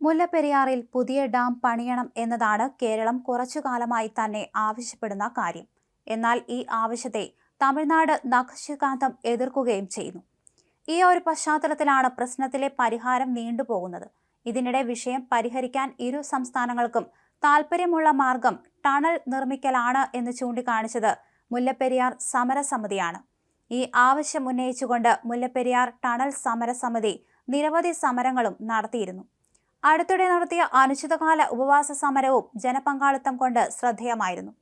മുല്ലപ്പെരിയാറിൽ പുതിയ ഡാം പണിയണം എന്നതാണ് കേരളം കുറച്ചു കാലമായി തന്നെ ആവശ്യപ്പെടുന്ന കാര്യം. എന്നാൽ ഈ ആവശ്യത്തെ തമിഴ്നാട് നഖശികാന്തം എതിർക്കുകയും ചെയ്യുന്നു. ഈ ഒരു പശ്ചാത്തലത്തിലാണ് പ്രശ്നത്തിലെ പരിഹാരം നീണ്ടുപോകുന്നത്. ഇതിനിടെ വിഷയം പരിഹരിക്കാൻ ഇരു സംസ്ഥാനങ്ങൾക്കും താൽപ്പര്യമുള്ള മാർഗം ടണൽ നിർമ്മിക്കലാണ് എന്ന് ചൂണ്ടിക്കാണിച്ചത് മുല്ലപ്പെരിയാർ സമരസമിതിയാണ്. ഈ ആവശ്യം ഉന്നയിച്ചുകൊണ്ട് മുല്ലപ്പെരിയാർ ടണൽ സമരസമിതി നിരവധി സമരങ്ങളും നടത്തിയിരുന്നു. അടുത്തിടെ നടത്തിയ അനിശ്ചിതകാല ഉപവാസ സമരവും ജനപങ്കാളിത്തം കൊണ്ട് ശ്രദ്ധേയമായിരുന്നു.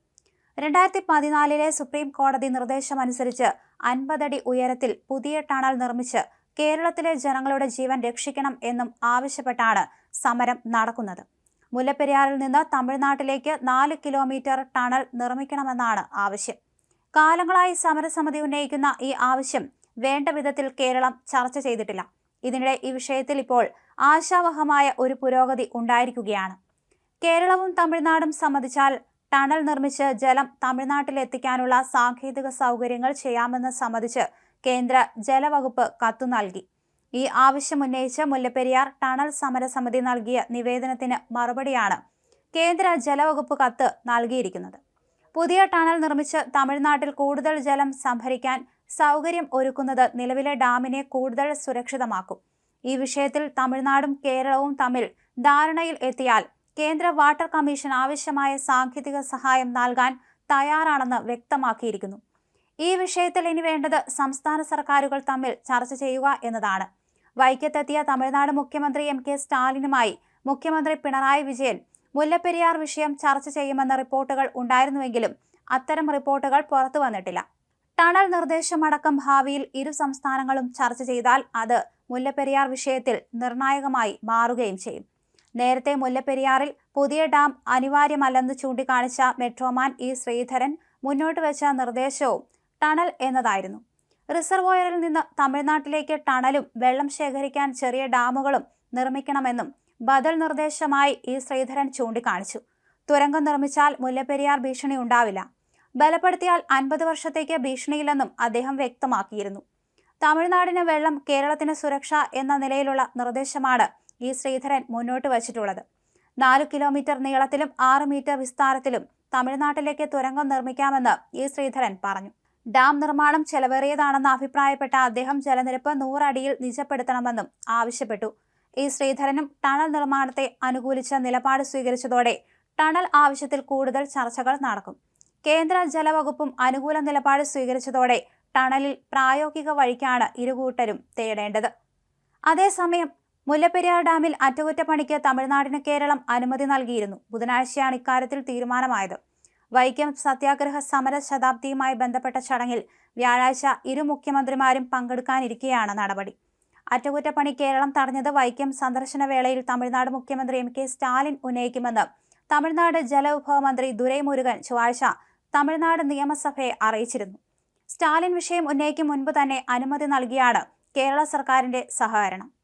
രണ്ടായിരത്തി പതിനാലിലെ സുപ്രീം കോടതി നിർദ്ദേശമനുസരിച്ച് അൻപതടി ഉയരത്തിൽ പുതിയ ടണൽ നിർമ്മിച്ച് കേരളത്തിലെ ജനങ്ങളുടെ ജീവൻ രക്ഷിക്കണം എന്നും ആവശ്യപ്പെട്ടാണ് സമരം നടക്കുന്നത്. മുല്ലപ്പെരിയാറിൽ നിന്ന് തമിഴ്നാട്ടിലേക്ക് നാല് കിലോമീറ്റർ ടണൽ നിർമ്മിക്കണമെന്നാണ് ആവശ്യം. കാലങ്ങളായി സമരസമിതി ഉന്നയിക്കുന്ന ഈ ആവശ്യം വേണ്ട വിധത്തിൽ കേരളം ചർച്ച ചെയ്തിട്ടില്ല. ഇതിനിടെ ഈ വിഷയത്തിൽ ഇപ്പോൾ ആശാവഹമായ ഒരു പുരോഗതി ഉണ്ടായിരിക്കുകയാണ്. കേരളവും തമിഴ്നാടും സമ്മതിച്ചാൽ ടണൽ നിർമ്മിച്ച് ജലം തമിഴ്നാട്ടിൽ എത്തിക്കാനുള്ള സാങ്കേതിക സൗകര്യങ്ങൾ ചെയ്യാമെന്ന് സമ്മതിച്ച് കേന്ദ്ര ജലവകുപ്പ് കത്തു നൽകി. ഈ ആവശ്യം ഉന്നയിച്ച് മുല്ലപ്പെരിയാർ ടണൽ സമരസമിതി നൽകിയ നിവേദനത്തിന് മറുപടിയാണ് കേന്ദ്ര ജലവകുപ്പ് കത്ത് നൽകിയിരിക്കുന്നത്. പുതിയ ടണൽ നിർമ്മിച്ച് തമിഴ്നാട്ടിൽ കൂടുതൽ ജലം സംഭരിക്കാൻ സൗകര്യം ഒരുക്കുന്നത് നിലവിലെ ഡാമിനെ കൂടുതൽ സുരക്ഷിതമാക്കും. ഈ വിഷയത്തിൽ തമിഴ്നാടും കേരളവും തമ്മിൽ ധാരണയിൽ എത്തിയാൽ കേന്ദ്ര വാട്ടർ കമ്മീഷൻ ആവശ്യമായ സാങ്കേതിക സഹായം നൽകാൻ തയ്യാറാണെന്ന് വ്യക്തമാക്കിയിരിക്കുന്നു. ഈ വിഷയത്തിൽ ഇനി വേണ്ടത് സംസ്ഥാന സർക്കാരുകൾ തമ്മിൽ ചർച്ച ചെയ്യുക എന്നതാണ്. വൈക്കത്തെത്തിയ തമിഴ്നാട് മുഖ്യമന്ത്രി എം കെ സ്റ്റാലിനുമായി മുഖ്യമന്ത്രി പിണറായി വിജയൻ മുല്ലപ്പെരിയാർ വിഷയം ചർച്ച ചെയ്യുമെന്ന റിപ്പോർട്ടുകൾ ഉണ്ടായിരുന്നുവെങ്കിലും അത്തരം റിപ്പോർട്ടുകൾ പുറത്തു വന്നിട്ടില്ല. ടണൽ നിർദ്ദേശമടക്കം ഭാവിയിൽ ഇരു സംസ്ഥാനങ്ങളും ചർച്ച ചെയ്താൽ അത് മുല്ലപ്പെരിയാർ വിഷയത്തിൽ നിർണായകമായി മാറുകയും ചെയ്യും. നേരത്തെ മുല്ലപ്പെരിയാറിൽ പുതിയ ഡാം അനിവാര്യമല്ലെന്ന് ചൂണ്ടിക്കാണിച്ച മെട്രോമാൻ ഇ ശ്രീധരൻ മുന്നോട്ട് വെച്ച നിർദ്ദേശവും ടണൽ എന്നതായിരുന്നു. റിസർവോയറിൽ നിന്ന് തമിഴ്നാട്ടിലേക്ക് ടണലും വെള്ളം ശേഖരിക്കാൻ ചെറിയ ഡാമുകളും നിർമ്മിക്കണമെന്നും ബദൽ നിർദ്ദേശമായി ഇ ശ്രീധരൻ ചൂണ്ടിക്കാണിച്ചു. തുരങ്കം നിർമ്മിച്ചാൽ മുല്ലപ്പെരിയാർ ഭീഷണി ഉണ്ടാവില്ല. ബലപ്പെടുത്തിയാൽ അൻപത് വർഷത്തേക്ക് ഭീഷണിയില്ലെന്നും അദ്ദേഹം വ്യക്തമാക്കിയിരുന്നു. തമിഴ്നാടിന് വെള്ളം കേരളത്തിന് സുരക്ഷ എന്ന നിലയിലുള്ള നിർദ്ദേശമാണ് ഈ ശ്രീധരൻ മുന്നോട്ട് വച്ചിട്ടുള്ളത്. നാല് കിലോമീറ്റർ നീളത്തിലും ആറ് മീറ്റർ വിസ്താരത്തിലും തമിഴ്നാട്ടിലേക്ക് തുരങ്കം നിർമ്മിക്കാമെന്ന് ഇ ശ്രീധരൻ പറഞ്ഞു. ഡാം നിർമ്മാണം ചെലവേറിയതാണെന്ന് അഭിപ്രായപ്പെട്ട അദ്ദേഹം ജലനിരപ്പ് നൂറടിയിൽ നിജപ്പെടുത്തണമെന്നും ആവശ്യപ്പെട്ടു. ഇ ശ്രീധരനും ടണൽ നിർമ്മാണത്തെ അനുകൂലിച്ച നിലപാട് സ്വീകരിച്ചതോടെ ടണൽ ആവശ്യത്തിൽ കൂടുതൽ ചർച്ചകൾ നടക്കും. കേന്ദ്ര ജലവകുപ്പും അനുകൂല നിലപാട് സ്വീകരിച്ചതോടെ ടണലിൽ പ്രായോഗിക വഴിക്കാണ് ഇരുകൂട്ടരും തേടേണ്ടത്. അതേസമയം മുല്ലപ്പെരിയാർ ഡാമിൽ അറ്റകുറ്റപ്പണിക്ക് തമിഴ്നാടിന് കേരളം അനുമതി നൽകിയിരുന്നു. ബുധനാഴ്ചയാണ് ഇക്കാര്യത്തിൽ തീരുമാനമായത്. വൈക്കം സത്യാഗ്രഹ സമര ശതാബ്ദിയുമായി ബന്ധപ്പെട്ട ചടങ്ങിൽ വ്യാഴാഴ്ച ഇരു മുഖ്യമന്ത്രിമാരും പങ്കെടുക്കാനിരിക്കെയാണ് നടപടി. അറ്റകുറ്റപ്പണി കേരളം തടഞ്ഞത് വൈക്കം സന്ദർശന വേളയിൽ തമിഴ്നാട് മുഖ്യമന്ത്രി എം കെ സ്റ്റാലിൻ ഉന്നയിക്കുമെന്ന് തമിഴ്നാട് ജലവിഭവ മന്ത്രി ദുരൈമുരുകൻ ചൊവ്വാഴ്ച തമിഴ്നാട് നിയമസഭയെ അറിയിച്ചിരുന്നു. സ്റ്റാലിൻ വിഷയം ഉന്നയിക്കും മുൻപ് തന്നെ അനുമതി നൽകിയാണ് കേരള സർക്കാരിന്റെ സഹകരണം.